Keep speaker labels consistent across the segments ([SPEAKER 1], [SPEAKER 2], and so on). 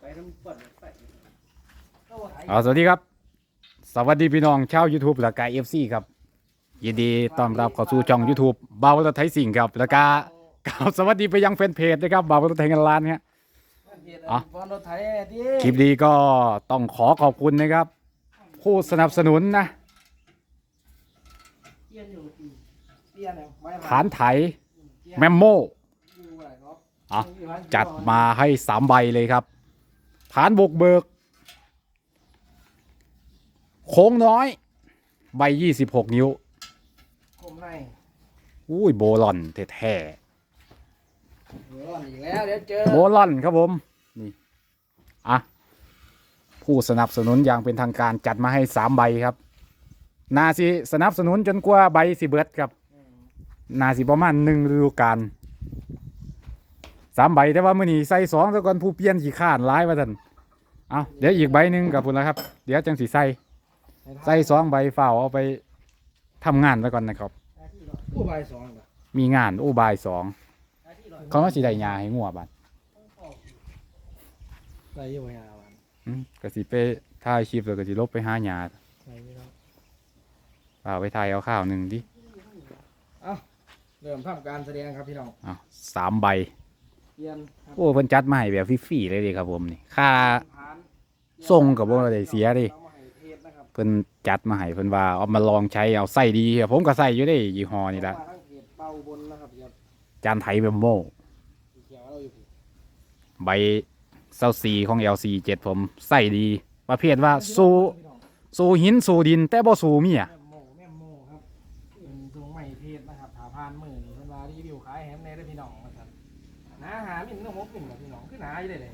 [SPEAKER 1] ไปน้ำปั่นไป
[SPEAKER 2] เอาสวัสดีครับ สวัสดีพี่น้องชาว YouTube และกายเอฟซีครับ ยินดีต้อนรับเข้าสู่ช่อง YouTube เบาและไทยสิ่งครับ แล้วก็กล่าวสวัสดีไปยังแฟนเพจนะครับเบาและไทยเงินล้านเนี่ยอ๋อ
[SPEAKER 1] บอลรถไถดิ
[SPEAKER 2] คลิปนี้ก็ต้องขอขอบคุณนะครับ ผู้สนับสนุนนะ
[SPEAKER 1] เตี้ยนอยู่ที่เตี้ยนเนี่ยไม้
[SPEAKER 2] ฐานไถแมมโม
[SPEAKER 1] อยู่อะไรครับ
[SPEAKER 2] อะจัดมาให้สามใบเลยครับฐานบกเบิก โค้งน้อย ใบยี่สิบหกนิ้ว
[SPEAKER 1] คมใน
[SPEAKER 2] อุ้ยโบลอนแท้
[SPEAKER 1] เดี๋ยวก่อนอีกแล้วเดี๋ยวเจอ
[SPEAKER 2] ๆโบลอนครับผมนี่อะผู้สนับสนุนอย่างเป็นทางการจัดมาให้สามใบครับ นาสิสนับสนุนจนกว่าใบสิเบิดครับ นาสิประมาณหนึ่งฤดูกาล สามใบแต่ว่ามื่อนี้ใส่สองซะก่อนผู้เปลี่ยนขี้ข้านร้ายว่าท่านเอาเดี๋ยวอีกใบหนึ่งกับพุ่นแล้วครับ เดี๋ยวจังสีใส่ใส่สองใบเฝ้าเอาไปทำงานไว้ก่อนนะครับ
[SPEAKER 1] ผู้ใบสองเหรอ
[SPEAKER 2] มีงานโอ้บายสองเขาว่าสิได้ยาให้งัวบัด
[SPEAKER 1] ใส่อยู่ไงอะวัน
[SPEAKER 2] อืมก็สิไปถ่ายคลิปแล้วก็สิลบไปหาหยา
[SPEAKER 1] ใส่ไม่ได้
[SPEAKER 2] เอาไปถ่ายเอาข้าวหนึ่งดิ
[SPEAKER 1] เริ่มทำการแสดงครับพี่น้อง
[SPEAKER 2] เอาสามใบ
[SPEAKER 1] เตี้ยนครับ
[SPEAKER 2] โอ้เพิ่นจัดมาให้แบบฟรีๆเลยเดิครับผมนี่ค่า
[SPEAKER 1] ผ่าน
[SPEAKER 2] ส่งกับบ่ได้เสียดิ
[SPEAKER 1] อามาให้เทศนะครับ
[SPEAKER 2] เพิ่นจัดมาให้เพิ่นว่าเอามาลองใช้เอาใส่ดีครับผมก็ใส่อยู่ได้ยี่ห้อนี่ละ
[SPEAKER 1] มาทั้งเพจเบาบนนะครับอย่า
[SPEAKER 2] จานไทยเบมโม
[SPEAKER 1] สีเขียวเราอยู่
[SPEAKER 2] ใบเซาซีของ LC7 ผมใส่ดี ประเภทว่าสู้สู้หินสู้ดิน แต่บ่สู้เมีย
[SPEAKER 1] แม่โมแม่โมครับเป็นทรงใหม่เทศนะครับถาพานมือนี่เพิ่นว่ารีวิวขายแฮมในได้อพี่น้องนะครับ หนาหามินต้องมกมินกับพี่น้องคือหนาอยู่ได้เลย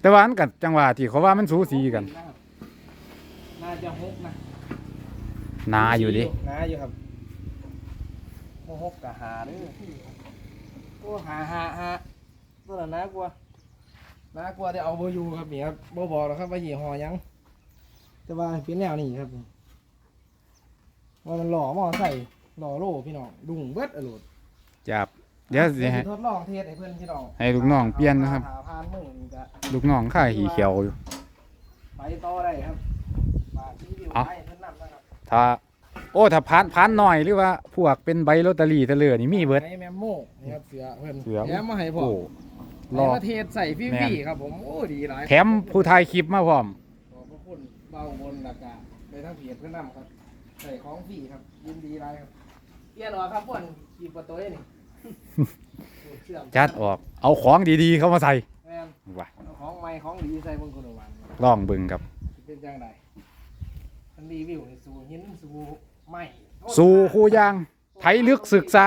[SPEAKER 2] แต่ว่าอันกับจังหวะที่เขาว่ามันสูสีกัน
[SPEAKER 1] น่าจะหกนะ
[SPEAKER 2] นาอยู่ดิ
[SPEAKER 1] นาอยู่ครับโมหกกับหาเด้อโอ้หาหาหาตัวนั้นน่ากลัวน่ากลัวได้เอาโบอยูครับนี่ครับโบบอกแล้วครับว่ายี่ห้อหยังแต่ว่าเป็นแนวนี้ครับว่ามันหล่อหมอใส่หล่อโลพี่น้องดุงเบิดอรุณ
[SPEAKER 2] จับ เดี๋ยวสิให้
[SPEAKER 1] ทดลองเทสให้เพื่อนพี่น้อง
[SPEAKER 2] ให้ลูกน้องเปลี่ยนนะครับ
[SPEAKER 1] หาพานมือนี่ก็
[SPEAKER 2] ลูกน้องข้าหีเขียวอยู่
[SPEAKER 1] ไปต่อได้ครับฝากรีวิว
[SPEAKER 2] เอา
[SPEAKER 1] ให้เพื่อนนำนะครับ
[SPEAKER 2] ถ้า โอ้ถ้าพานพานหน่อยหรือว่าพวกเป็นใบลอตเตอรี่ตะเลือนี่มีเบิด
[SPEAKER 1] ให้แมมโม่นี่ครับเสือเพื่อน
[SPEAKER 2] เสือ
[SPEAKER 1] แถมมาให้พ่อ
[SPEAKER 2] โอ้ร
[SPEAKER 1] ร
[SPEAKER 2] อ
[SPEAKER 1] อเทศใส่พี่
[SPEAKER 2] แม่น
[SPEAKER 1] พี่ครับผมโอ้ดีหลาย
[SPEAKER 2] แถมผู้ถ่ายคลิปมาพร้อม
[SPEAKER 1] ขอบพระคุณเบาบนหลักกะไปทั้งเพจเพื่อนนำครับใส่ของฟรีครับยินดีหลายครับเปลี่ยนหรอครับพ่นขีดประตูนี่เชื่อม
[SPEAKER 2] จัดออกเอาของดีๆ เข้ามาใส่
[SPEAKER 1] แม่น
[SPEAKER 2] ว่ะ
[SPEAKER 1] เอาของใหม่ของดีใส่บนคนละวัน
[SPEAKER 2] ลองเบิ่งครับ
[SPEAKER 1] สิเป็นจังไดมันรีวิวนี่สู่หินสู่ไม้
[SPEAKER 2] สู่คู่ยางไทยลึกศึกษา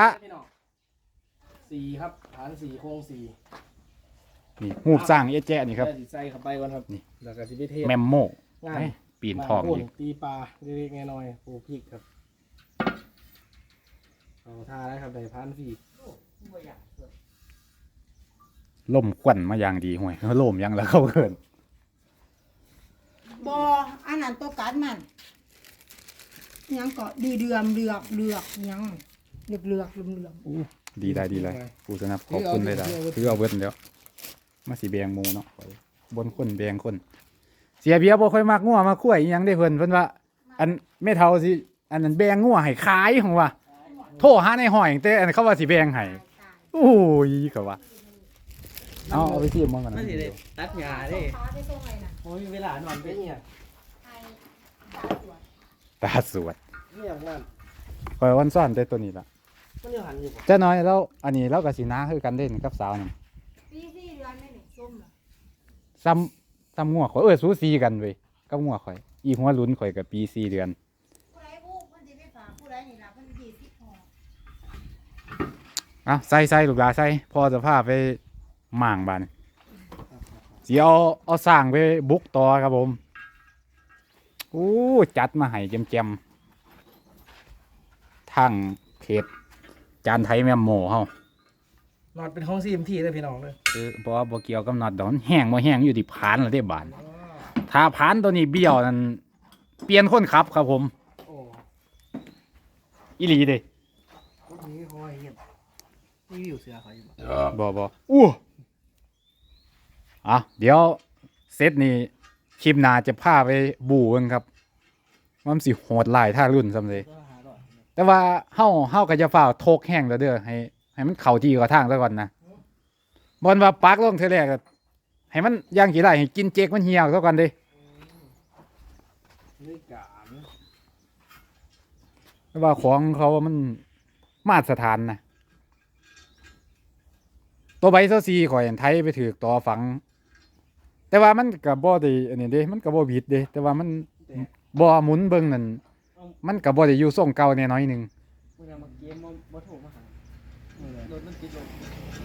[SPEAKER 1] สี่ครับฐานสี่โครงสี่
[SPEAKER 2] นี่หูปสร้างเอเจนี่ครับ
[SPEAKER 1] แล้วสิใส่เข้าไปก่อนครับ
[SPEAKER 2] นี่
[SPEAKER 1] แล้วก็สิไปเทศ
[SPEAKER 2] แมมโม
[SPEAKER 1] งาน
[SPEAKER 2] เอ้ยปีนทอง
[SPEAKER 1] มาโค่
[SPEAKER 2] อีก
[SPEAKER 1] ตีปลาเล็กๆน้อยๆปลูกพริกครับ เอาท่าได้ครับได้พันฟรี
[SPEAKER 2] ล่มควันมาอย่างดีห่วยเขาล่มยังแล้วเขาเกิน
[SPEAKER 3] บออันนั้นตัวกัดมันอิหยังก็ดีเดือมเดือกเดือกอิหยังเลือกเลือกเหลืองเหลือง
[SPEAKER 2] ดีได้ดีเลยผู้สนับขอบคุณเลยล่ะถือเอาเบิดแล้วมาสิแบงหมูเนาะข้อยบนคนแบงคน เสียเบียบ่ค่อยมักงัวมาคุ้ยอิหยังได้เพิ่นเพิ่นว่า อันแม่เฒ่าสิอันนั้นแบงงัวให้ขายของว่า โทรหาในห้อยแต่อันเขาว่าสิแบงให้โอ้ยก็ว่าเอาเอาไปที่มันก่อนนะ
[SPEAKER 4] ไม่สิได้ตัดหญ้าเด้
[SPEAKER 3] ขาไปส่งไงน่ะ
[SPEAKER 4] โอ้ยเวลานอน
[SPEAKER 1] เป็
[SPEAKER 4] เป็นน
[SPEAKER 1] เนี่ย
[SPEAKER 3] ไทยสาสวน
[SPEAKER 2] ตาสวด
[SPEAKER 1] นี่อย่างนั้น
[SPEAKER 2] คอยวันซ่อนแต่ตัวนี้ล่ะ
[SPEAKER 1] มันยังหันอยู่บ่
[SPEAKER 2] เจ้าน้อยแล้วอันนี้เราก็สิน้าคือกันเล่นกับสาวนี่
[SPEAKER 3] ปีสี่เดือนไม่หนึ่งส้มเหรอ
[SPEAKER 2] ซ้ำซ้ำงัวข่อยเออสูสีกันเว้ยกับงัวข่อย อีหัวลุ้นข่อยกับปีสี่เดือน
[SPEAKER 3] ผู้ใดผู้คนที่ไปฝากผู้ใดนี่ล่ะเพิ่นดีสิบห่อ
[SPEAKER 2] อะใส่ใส่ลูกหลาใส่พอจะพาไปหม่างบานสิเอาเอาสร้างไปบุกต่อครับผมอู้จัดมาให้เจมเจมๆทั้งเพจจานไทยแม่หมูเฮาน
[SPEAKER 1] อนเป็นห้องซีมทีเลยพี่น้องเลย
[SPEAKER 2] คือเพราะว่าบ่เกี่ยวกับน็อตดอกมันแห้งบ่แห้งอยู่ที่ผานแล้วเด้บานถ้าผานตัวนี้เบี้ยวนั่นเปลี่ยนคนขับครับผม
[SPEAKER 1] โอ้
[SPEAKER 2] อีหลีเด้
[SPEAKER 1] รถนี้คอยเห็ นรีวิวเสือเขาอยู่บ่
[SPEAKER 2] บ่บ่อู้อะเดี๋ยวเซตนี้คลิปหน้าจะพาไปบูกันครับว่ามันสิโหดหลายท่ารุ่นซ้ำเลย
[SPEAKER 4] ก็หาหน่อย
[SPEAKER 2] แต่ว่าเฮาเฮาก็จะฝ่าวโทกแห้งแล้วเด้อให้ ให้มันเข้าที่กับทางซะก่อนนะบ่นว่าปักลงเทื่อแรกอะให้มันย่างกี่ไรให้กินเจกมันเหี่ยวซะก่อนเด้
[SPEAKER 1] นี่การ
[SPEAKER 2] แต่ว่าของเขามันมาตรฐานนะ ตัวใบเซาซีข่อยอันไทยไปถือต่อฝัง แต่ว่ามันก็บ่ได้อันนี้เด้ มันก็บ่บิดเด้ แต่ว่ามันบ่หมุนเบิ่งนั่นมันก็บ่ได้อยู่ทรงเก่าแน่น้อยหนึง
[SPEAKER 4] มึงเอามาเกมมาบ่ถูกมาหา
[SPEAKER 1] นี่เลย
[SPEAKER 4] โดนมันติดลง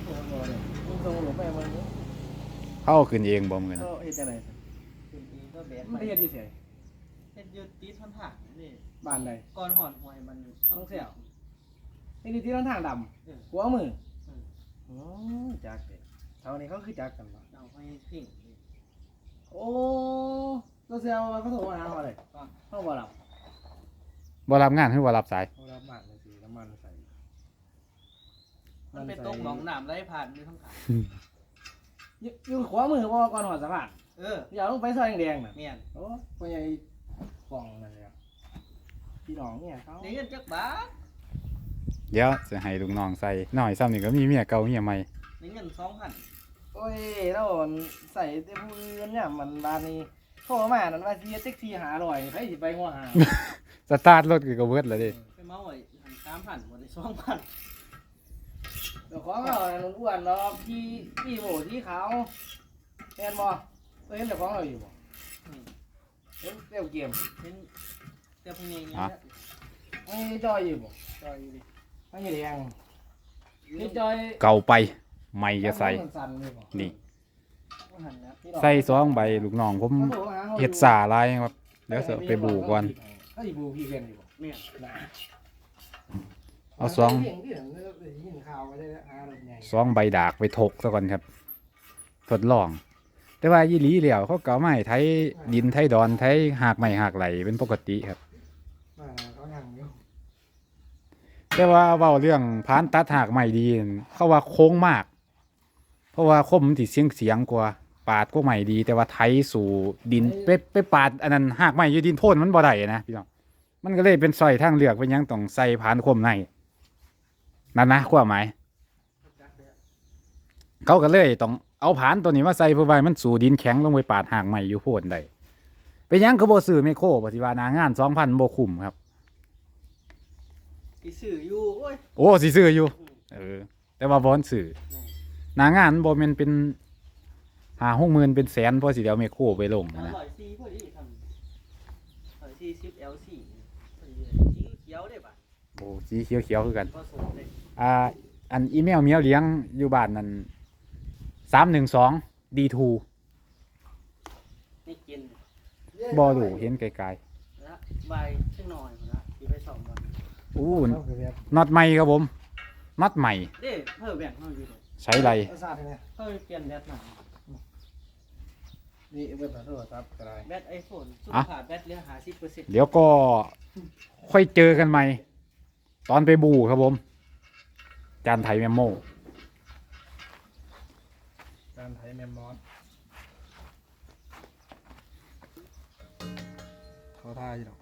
[SPEAKER 1] โอ้โหเลยมึงส่งหลบไปมันนี้
[SPEAKER 2] เขาเอาขึ้นเองบ่มื้อนั้น
[SPEAKER 1] ก็เฮ็ดจังได๋
[SPEAKER 4] ขึ้นเองก็แบน
[SPEAKER 1] มันเฮ็ดที่ไส
[SPEAKER 4] เฮ็ดอยูติดทางห่างนี่
[SPEAKER 1] บ้านใด
[SPEAKER 4] ก่อนหอนหวยมันต้องเสี่ยว
[SPEAKER 1] นี่นี่ที่ทางทางดำ
[SPEAKER 4] เออ
[SPEAKER 1] หัวมือ
[SPEAKER 4] เออ
[SPEAKER 1] อ๋อจักเด้เท่านี้เขาคือจักกันเนาะ
[SPEAKER 4] เอาให้ทิ้งนี่
[SPEAKER 1] โอ้ตัวเสียวเขาโทรมาหาเขาเลยเขาบ่รับ
[SPEAKER 2] บ่รับงานคือบ่รับสาย
[SPEAKER 1] เขารับบ้านเลยสิน้ำมันใส่
[SPEAKER 4] มันเป็นตรงหนองน้ำไหลผ่านอยู่ทางขาง
[SPEAKER 1] อยู่อยู่ขวามือบ่ก่อนหอดสะพาน
[SPEAKER 4] เออ
[SPEAKER 1] อย่าลงไปซอยแดงๆน่ะ
[SPEAKER 4] เมียน
[SPEAKER 1] โอ้พ่อใหญ่ป่องนั่นแหละพี่น้องเนี่ยเขา
[SPEAKER 4] นี่เงินจักบาท
[SPEAKER 2] เดี๋ยวจะให้ลูกน้องใส่หน่อยซ้ำนี่ก็มีเมียเก่าเมียใหม่
[SPEAKER 4] นี่เงินสองพัน
[SPEAKER 1] โอ้ยเราใส่แต่ผู้อื่นเนี่ยมันบ้านนี้โทรมานั่นว่าสิเฮ็ดแท็กซี่หาร้อยไผสิไปงัวหา
[SPEAKER 2] สตาร์ทรถก็ก็เบิดแล้วเด้
[SPEAKER 4] ไปเมาไว้หันสามพันหมดเลยสองพัน
[SPEAKER 1] เดี๋ยวของเรานั่นอ้วนเนาะที่ที่โหที่ขาวแม่นบ่เคยเห็นเจ้าของเราอยู่บ่
[SPEAKER 4] นี่
[SPEAKER 1] เห็นเต้วเกม
[SPEAKER 4] เป็นแต่พวกนี้เนี่ย
[SPEAKER 1] ไม่จอยอยู่บ่
[SPEAKER 4] จอยอยู่ดิ
[SPEAKER 1] ไม่แดงนี่จอย
[SPEAKER 2] เก่าไปใหม่จะใส่
[SPEAKER 1] สั่นๆอยู่บ่
[SPEAKER 2] นี่
[SPEAKER 4] บ่หันนะ
[SPEAKER 1] พี่น้อง
[SPEAKER 2] ใส่สองใบลูกน้องผม
[SPEAKER 1] เขาโทรหาขาอยู่
[SPEAKER 2] เฮ็ดสาหลายครับเดี๋ยวสิเอาไปบูก่อน
[SPEAKER 1] เขาสิบูพี่เพื่อนอยู่บ่
[SPEAKER 4] เมียน
[SPEAKER 1] นะ
[SPEAKER 2] เอาสอง
[SPEAKER 1] เสียที่เห็นได้ยินข่าวก็ได้แล้วหารถใหญ่
[SPEAKER 2] สองใบดากไปถกซะก่อนครับทดลอง แต่ว่ายี่หลีเหลียวเขาเก่าไม้ไทยดินไทยดอนไทยหากไม้หากไหลเป็นปกติครับ
[SPEAKER 1] มาเขายังอยู่
[SPEAKER 2] แต่ว่าเว้าเรื่องพานตัดหากไม้ดีนั่นเขาว่าโค้งมาก เพราะว่าคมมันสิเสียงเสียงกว่า ปาดก็ไม้ดี แต่ว่าไทยสู่ดินไปไปปาดอันนั้นหากไม้อยู่ดินโพ่นมันบ่ได้นะพี่น้องมันก็เลยเป็นซอยทางเลือกเป็นหยังต้องใส่พานคมในนั่นนะความหมาย เขาก็เลยต้องเอาผานตัวนี้มาใส่เพื่อไว้มันสู่ดินแข็งลงไปปาดหางใหม่อยู่โพนได้เป็นหยังเขาบ่ซื้อไมโครปฏิวัตินางานสองพันบ่คุ้มครับ
[SPEAKER 4] อีสื่ออยู่โอ้ย
[SPEAKER 2] โอ้สิซื้ออยู่ เออ แต่ว่าบอนซื้อหนางานบ่แม่นเป็นหาหกหมื่นเป็นแสนพอสิเดียวไมโครไปลง
[SPEAKER 4] อ
[SPEAKER 2] นะ
[SPEAKER 4] ร่อยซีพอดีทำอร่อยซีซิปเอลซีพอดีเลยสีเขียวได้ป่ะ
[SPEAKER 2] โอ้สีเขียวเขียวๆคือกัน
[SPEAKER 4] ผสมเลย
[SPEAKER 2] อ่า อันอีเมลเมียวเลี้ยงอยู่บ้านนั่นสามหนึ่งสองดีทู
[SPEAKER 4] นี่กิน
[SPEAKER 2] บ่ดูเห็นไกล
[SPEAKER 4] แล้วใบขึ้นหน่อยนะที่ไปสองวัน
[SPEAKER 2] ๆ อู้
[SPEAKER 1] เขาคือแบบ
[SPEAKER 2] น็อตใหม่ครับผมน็อตใหม่
[SPEAKER 4] เด้เพิ่มแบ่งเข้าอยู่เลย
[SPEAKER 2] ใช้ไร
[SPEAKER 1] ประสาทเนี่ย
[SPEAKER 4] เพิ่มเปลี่ยนแบตหน่อย
[SPEAKER 1] นี่เบิดโทรศัพท์ก็ได้
[SPEAKER 4] แบตไอโฟนสุดขาดแบตเหลือหาสิบเปอร์เซ็นต์
[SPEAKER 2] เดี๋ยวก็ค่อยเจอกันใหม่ ตอนไปบูครับผม จานไทยแมมโม
[SPEAKER 1] การไทยแมมมอสเขาท่าอยู่หรอกเขาคือ